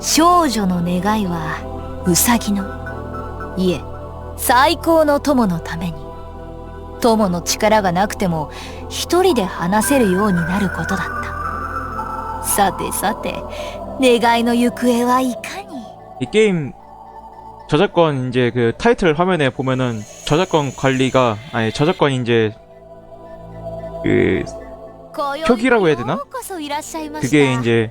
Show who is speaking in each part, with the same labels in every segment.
Speaker 1: 少女の願いはウサギのいえ最高の友のために友の力がなくても一人で話せるようになることだったさてさて願いの行方はいかに
Speaker 2: 이 게임 저작권 이제 그 타이틀 화면에 보면은 저작권 관리가 아니 저작권 이제 그 표기라고 해야 되나? 그게 이제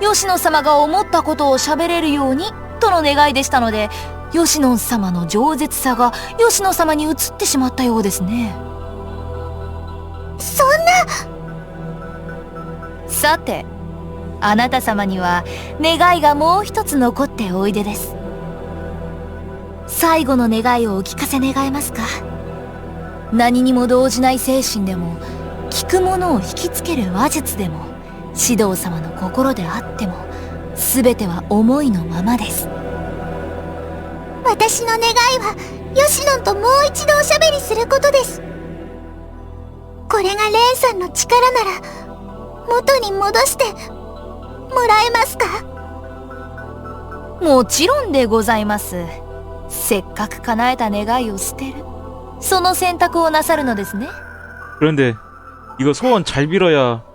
Speaker 1: 吉野様が思ったことを喋れるようにとの願いでしたので吉野様の饒舌さが吉野様に移ってしまったようですね。
Speaker 3: そんな！
Speaker 1: さてあなた様には願いがもう一つ残っておいでです。最後の願いをお聞かせ願えますか？何にも動じない精神でも聞くものを引きつける話術でも指導様の心であっても全ては思いのままです
Speaker 3: 私の願いはヨシノンともう一度おしゃべりすることですこれがレンさんの力なら元に戻してもらえますか
Speaker 1: もちろんでございますせっかく叶えた願いを捨てるその選択をなさるのですね
Speaker 2: 그런데 이거 소원 잘 빌어야
Speaker 3: 私とヨシノン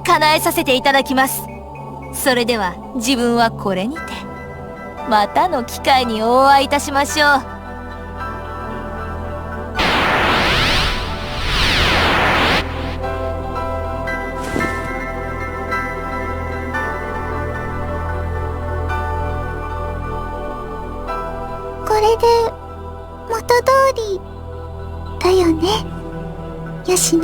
Speaker 1: 叶えさせていただきます。それでは自分はこれにてまたの機会にお会いいたしましょう。
Speaker 3: これで元通りだよねヨシ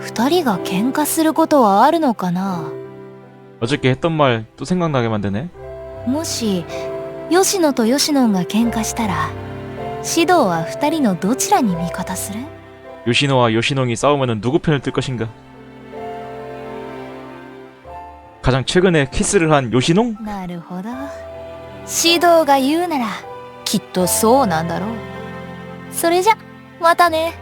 Speaker 1: 二人が喧嘩することはあるのかな
Speaker 2: 어저께 했던 말 또 생각나게 만드네
Speaker 1: もし吉野と吉野が喧嘩したら指導は二人のどちらに味方する
Speaker 2: 요시노와 요시농이 싸우면은 누구 편을 뜰 것인가 가장 최근에 키스를 한 요시농?
Speaker 1: なるほど指導が言うならきっとそうなんだろうそれじゃまたね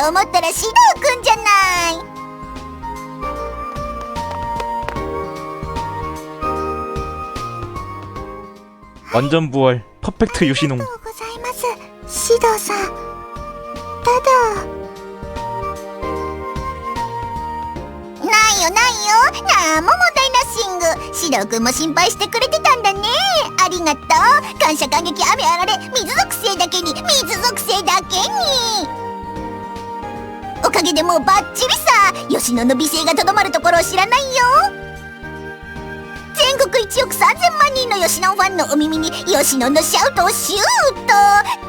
Speaker 3: と思ったら指導くんじゃない
Speaker 2: 완전 부활 퍼펙트
Speaker 3: あ
Speaker 2: 요시농
Speaker 3: りがとうございます指導さんただないよないよなんも問題な シングシドくんも心配してくれてたんだねありがとう感謝感激雨あられ水属性だけに水属性だけに おかげでもうバッチリさ吉野の美声がとどまるところを知らないよ全国1億3000万人の吉野ファンのお耳に吉野のシャウトをシュート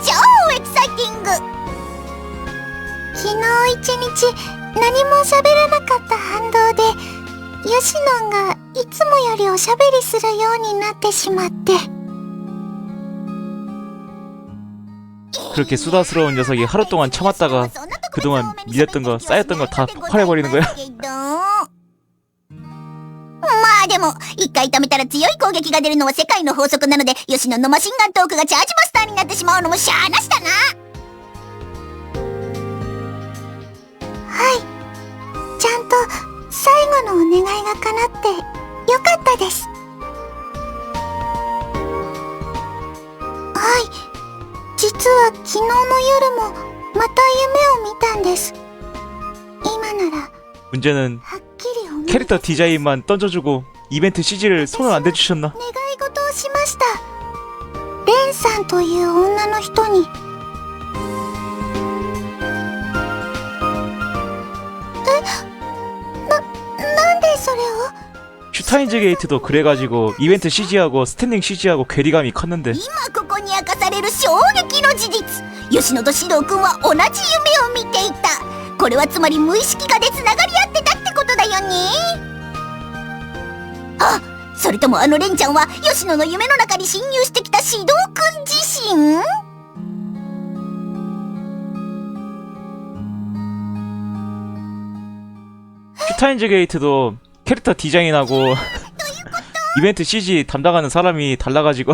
Speaker 3: 超エキサイティング昨日一日何も喋らなかった反動で吉野がいつもよりおしゃべりするようになってしまって
Speaker 2: 그렇게 수다스러운 녀석이 하루 동안 참았다가 그동안 밀렸던 거 쌓였던 거 다 폭발해버리는 거야?
Speaker 3: まあでも一回止めたら強い攻撃が出るのは世界の法則なので吉野のマシンガントークがチャージマスターになってしまうのもしゃあなしだなはいちゃんと最後のお願いが叶ってよかったですはい実は昨日の夜も また夢を見たんです今なら
Speaker 2: 문제는
Speaker 3: はっきり思い
Speaker 2: 캐릭터 디자인만 던져주고 이벤트 CG를 손을 안 대주셨나?
Speaker 3: 願い事をしましたレンさんという女の人にえななんでそれを
Speaker 2: 슈타인즈 게이트도 그래가지고 이벤트 CG하고 스탠딩 CG하고 괴리감이 컸는데
Speaker 3: 今ここ に明かされる衝撃の事実吉野と獅童君は同じ夢を見ていたこれはつまり無意識化でつながり合ってたってことだよねあそれともあのレンちゃんは吉野の夢の中に侵入してきた獅童君自身
Speaker 2: 슈타인즈 게이트도 캐릭터 디자인하고 이벤트 CG 담당하는 사람이 달라가지고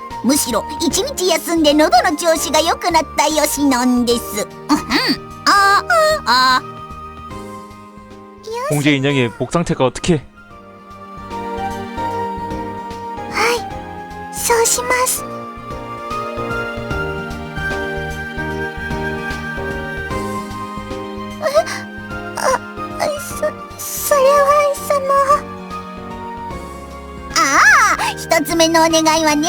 Speaker 3: むしろ一日休んで喉の調子が良くなった吉野んですうんうんあああ
Speaker 2: 공제 인형의 목 상태가 어떻게
Speaker 3: はいそうしますえあそそれはそのああ一つ目のお願いはね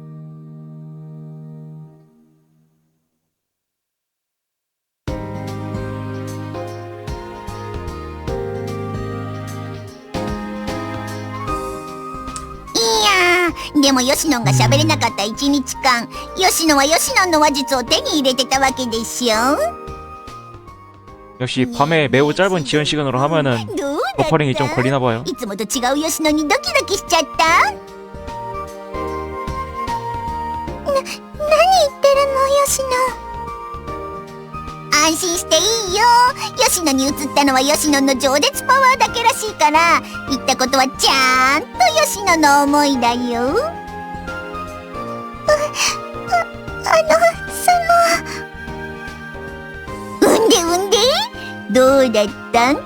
Speaker 3: でも吉野が喋れなかった一日間吉野は吉野の話術を手に入れてたわけでしょ
Speaker 2: 역시 밤에 매우 짧은 지연 시간으로 하면은
Speaker 3: どうだった
Speaker 2: 버퍼링이 좀 걸리나 봐요.
Speaker 3: いつもと違う吉野にドキドキしちゃったな、何言ってるの吉野 安心していいよ。吉野に移ったのは吉野の情熱パワーだけらしいから言ったことはちゃんと吉野の思いだよ。ああのその。うんでうんで？どうだったん？どう？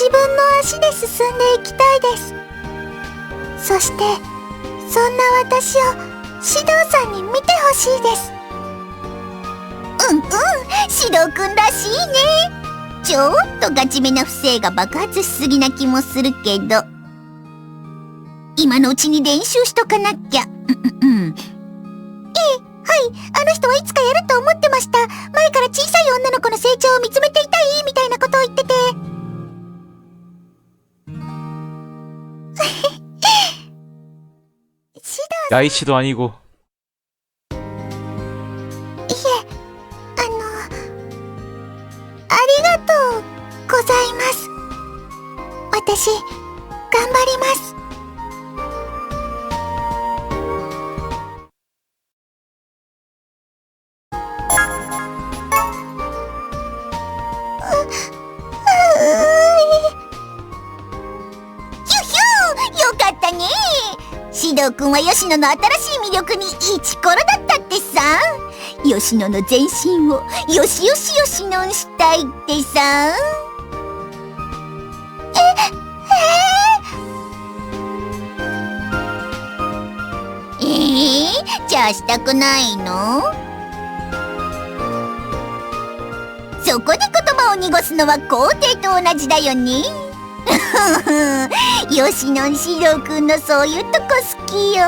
Speaker 3: 自分の足で進んでいきたいです。そしてそんな私を指導さんに見てほしいです。うんうん指導くんらしいね。ちょっとガチめな不正が爆発しすぎな気もするけど。今のうちに練習しとかなきゃ。うんうん。ええはい。あの人はいつかやると思ってました。前から小さい女の子の成長を見つめていたい
Speaker 2: 야이치도 아니고
Speaker 3: 指導くんは吉野の新しい魅力にイチコロだったってさ。吉野の全身をよしよしよしのんしたいってさ。えええー、じゃあしたくないの？そこで言葉を濁すのは皇帝と同じだよね。吉野四郎くんのそういうとこ好きよ。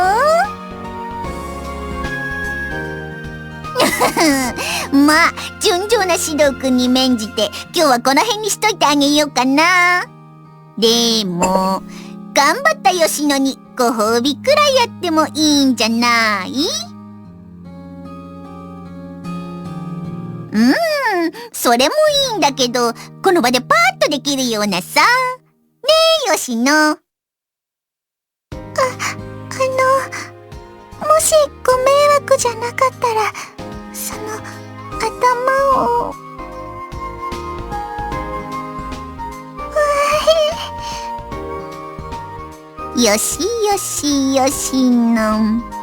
Speaker 3: まあ順調な指導くんに免じて今日はこの辺にしといてあげようかな。でも頑張った吉野にご褒美くらいやってもいいんじゃない？うんそれもいいんだけどこの場でパーッとできるようなさ。え吉野ああのもしご迷惑じゃなかったらその頭を。よしよしよしの